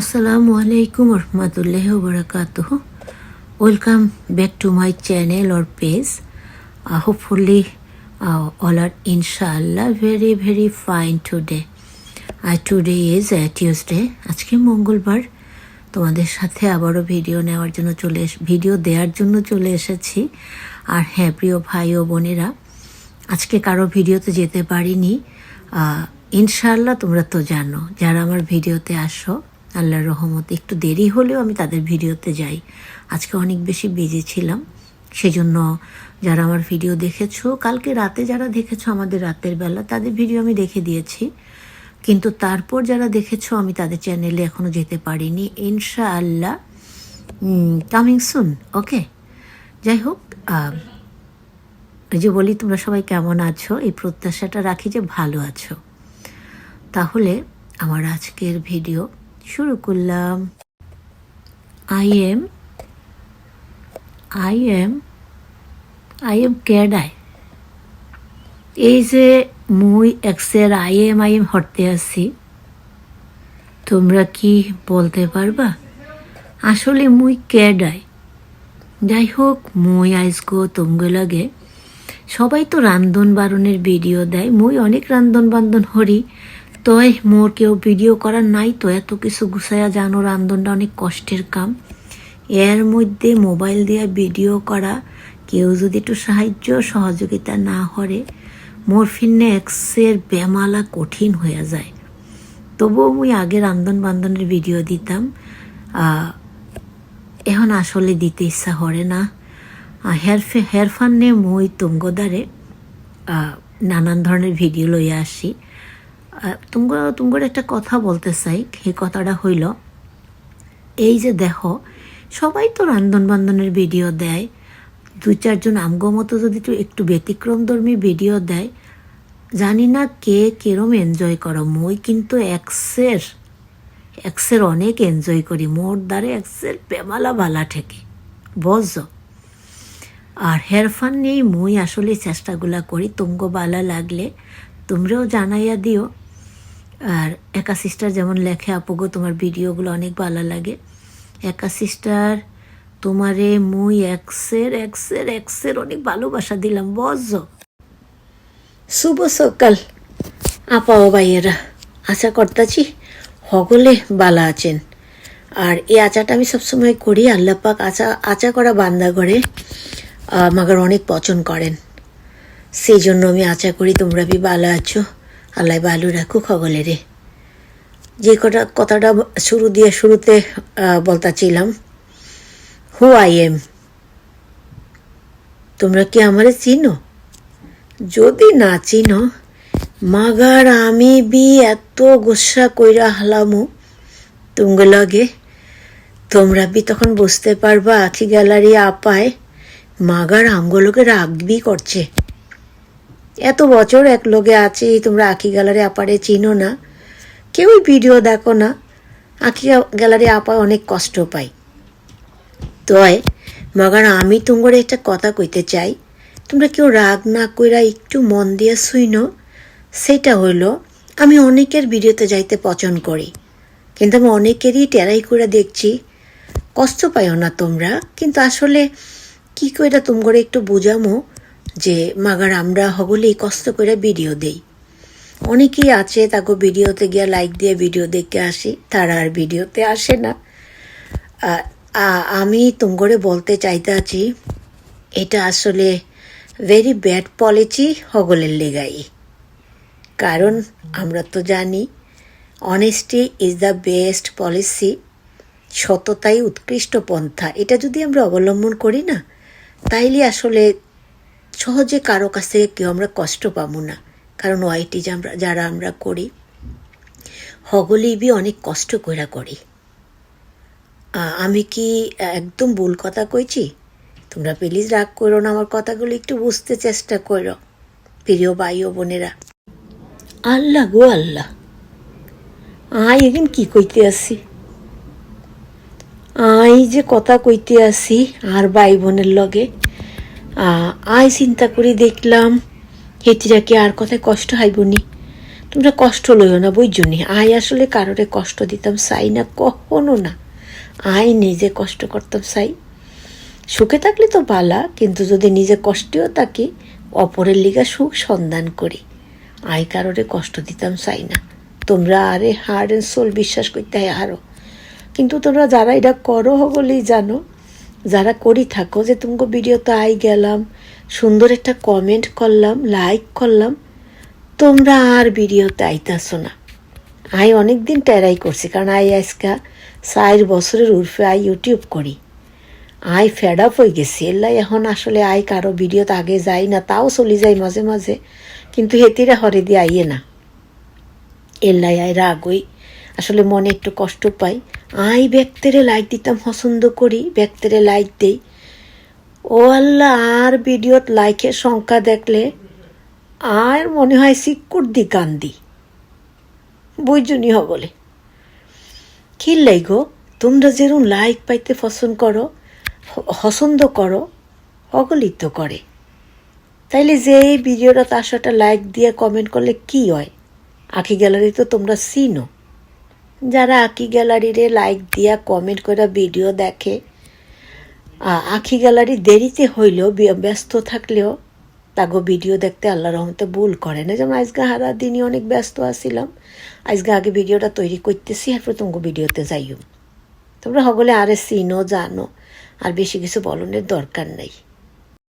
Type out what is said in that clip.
আসসালামু আলাইকুম রহমতুল্লাহ বরকাত welcome back to my channel or page hopefully all are ইনশাল্লাহ ভেরি ভেরি ফাইন টুডে আর টুডে ইজ টিউসডে আজকে মঙ্গলবার। তোমাদের সাথে আবারও ভিডিও নেওয়ার জন্য চলে এস ভিডিও দেওয়ার জন্য চলে এসেছি। আর হ্যাঁ প্রিয় ভাই ও বোনেরা, আজকে কারও ভিডিওতে যেতে পারিনি। uh, ইনশাল্লাহ তোমরা তো জানো, যারা আমার ভিডিওতে আসো আল্লাহর রহমতে একটু দেরি হলেও আমি তাদের ভিডিওতে যাই। আজকে অনেক বেশি বিজি ছিলাম। সেজন্য যারা আমার ভিডিও দেখেছ, কালকে রাতে যারা দেখেছ আমাদের রাতের বেলা, তাদের ভিডিও আমি দেখে দিয়েছি। কিন্তু তারপর যারা দেখেছ, আমি তাদের চ্যানেলে এখনও যেতে পারিনি। ইনশাআল্লাহ কামিং সুন ওকে যাই হোক যে বলি, তোমরা সবাই কেমন আছো? এই প্রত্যাশাটা রাখি যে ভালো আছো। তাহলে আমার আজকের ভিডিও শুরু করলাম। I am I am I am ক্যাডাই এই যে মুই এক্সের আই এম আই এম হরতে আছি। তোমরা কি বলতে পারবা? আসলে মুই ক্যাডাই যাই হোক মুই আইসগো তোমগো লাগে। সবাই তো রান্ধন বারণের ভিডিও দেয়। মুই অনেক রান্ধন বান্ধন হরি তয় মোর কেউ ভিডিও করার নাই তো, এত কিছু গুছাইয়া জানো রান্ধনটা অনেক কষ্টের কাম। এর মধ্যে মোবাইল দিয়ে ভিডিও করা, কেউ যদি একটু সাহায্য সহযোগিতা না করে মোর ফিন্নে এক্সের বেমালা কঠিন হয়ে যায়। তবুও মুই আগে রান্ধন বান্ধনের ভিডিও দিতাম। এখন আসলে দিতে ইচ্ছা করে না। হেয়ার হেয়ার ফান্নে মই তুঙ্গদারে নানান ধরনের ভিডিও লইয়া আসি। তুঙ্গ তুঙ্গর একটা কথা বলতে চাই সেই কথাটা হইল, এই যে দেখো, সবাই তো রান্ধন বান্ধনের ভিডিও দেয়, দুই চারজন আমগো মতো যদি একটু ব্যতিক্রমধর্মী ভিডিও দেয়, জানি না কে কেরম এনজয় করো। মই কিন্তু এক্সের এক্সের অনেক এনজয় করি, মোর দ্বারে এক্সের পেমালা বালা ঠেকে বজো আর হেরফান নেই, মুই আসলে চেষ্টাগুলা করি তুঙ্গ বালা লাগলে তোমরাও জানাইয়া দিও। আর একা সিস্টার যেমন লেখে, আপুগো, তোমার ভিডিওগুলো অনেক ভালো লাগে। একা সিস্টার তোমারে মুই এক্সের এক্সের এক্সের অনেক ভালোবাসা দিলাম বজ শুভ সকাল আপা ও ভাইয়েরা। আশা করতাছি হগলে বালা আছেন। আর এই আচাটা আমি সবসময় করি আল্লাপাক আচা আচা করা বান্দা করে আমাকে অনেক পছন্দ করেন। সেই জন্য আমি আচা করি, তোমরা বি ভালো আছো। আল্লাহ ভালো খগলে রে যে কটা কথাটা শুরু দিয়ে শুরুতে বলতাছিলাম হু আই এম তোমরা কি আমারে চিনো? যদি না চিনো, মাগার আমি বি এত গোসা কইরা হালামু তুঙ্গ লগে। তোমরা বি তখন বুঝতে পারবা, আখি গ্যালারি আপায় মাগার আমগুলোকে রাগবি করছে। এত বছর এক লোকে আছি, তোমরা আঁকি গ্যালারি আপারে চিনো না। কেউই ভিডিও দেখো না। আঁকি গ্যালারি আপায় অনেক কষ্ট পাই। তয় মাগার আমি তোমার একটা কথা কইতে চাই। তোমরা কেউ রাগ না কইরা একটু মন দিয়ে শুইনো। সেটা হইল, আমি অনেকের ভিডিওতে যাইতে পছন্দ করি। কিন্তু আমি অনেকেরই টেরাই করে দেখছি, কষ্ট পাইও না তোমরা। কিন্তু আসলে কি কইরা তোমরা একটু বুঝামো? যে, মাগার, আমরা হগলেই কষ্ট করে ভিডিও দেই। অনেকেই আছে তাকে ভিডিওতে গিয়া লাইক দিয়ে ভিডিও দেখতে আসি, তারা আর ভিডিওতে আসে না। আমি তুমগরে বলতে চাইতে আছি এটা আসলে ভেরি ব্যাড পলিসি হগলের লেগাই। কারণ, আমরা তো জানি honesty is the best policy সততাই উৎকৃষ্ট পন্থা। এটা যদি আমরা অবলম্বন করি না, তাইলে আসলে সহজে কারও কাছ থেকে কেউ আমরা কষ্ট পাবো না। কারণ ওয়াইটি আমরা যারা আমরা করি হগলেই বি অনেক কষ্ট কইরা করি। আমি কি একদম ভুল কথা কইছি? তোমরা প্লিজ রাগ করো না, আমার কথাগুলো একটু বুঝতে চেষ্টা করো। প্রিয় ভাই ও বোনেরা, আল্লাহ গো আল্লাহ। আই এখন কি কইতে আসি? আই যে কথা কইতে আসি আর ভাই বোনের লগে আ, আই চিন্তা করে দেখলাম হেতিরা কি আর কথায় কষ্ট হাইবনি তোমরা কষ্ট লইও না বই জন্যে আই আসলে কারোরে কষ্ট দিতাম চাই না কখনো না। আই নিজে কষ্ট করতাম চাই। সুখে থাকলে তো বালা কিন্তু যদি নিজে কষ্টেও থাকি অপরের লিগা সুখ সন্ধান করি। আই কারোরে কষ্ট দিতাম চাই না। তোমরা আরে হার্ড অ্যান্ড সোল বিশ্বাস করতে হয় আরও কিন্তু তোমরা যারা এটা করো বলেই জানো যারা করি থাকো যে তোমাকে ভিডিওতে আই গেলাম, সুন্দর একটা কমেন্ট করলাম লাইক করলাম, তোমরা আর ভিডিওতে আইতাছো না। আই অনেক দিন টেরাই করছি, কারণ আই আজকা চার বছরের উর্ফে আই ইউটিউব করি। আই ফেড আপ হয়ে গেছি এলাই এখন আসলে আই কারও ভিডিওতে আগে যাই না, তাও চলে যাই মাঝে মাঝে, কিন্তু হেতিরা হরে দিয়ে আইয়ে না। এলাই আই রাগই আসলে মনে একটু কষ্ট পাই। আই ব্যক্তিরে লাইক দিতাম, পছন্দ করি ব্যক্তিরে লাইক দেই। ও আল্লাহ, আর ভিডিওত লাইকের সংখ্যা দেখলে আর মনে হয় সিকুর দি কান্দি। বুঝজনি বলে কি গো? তোমরা যেরকম লাইক পাইতে পছন্দ করো পছন্দ করো, অগলিত করে। তাইলে যে এই ভিডিওটা তার সাথে লাইক দিয়ে কমেন্ট করলে কি হয়? আখি গ্যালারি তো তোমরা চিনো। যারা আঁকি গ্যালারিরে লাইক দিয়া কমেন্ট করে ভিডিও দেখে আঁকি গ্যালারি দেরিতে হইলেও ব্যস্ত থাকলেও তাগো ভিডিও দেখতে আল্লাহ রহমতে ভুল করে না। যেমন আজকে হারা দিনই অনেক ব্যস্ত আছিলাম। আজকে আগে ভিডিওটা তৈরি করতেছি, এরপর তোমাকে ভিডিওতে যাইও। তোমরা সকলে আরে চিনো, জানো, আর বেশি কিছু বলনের দরকার নাই।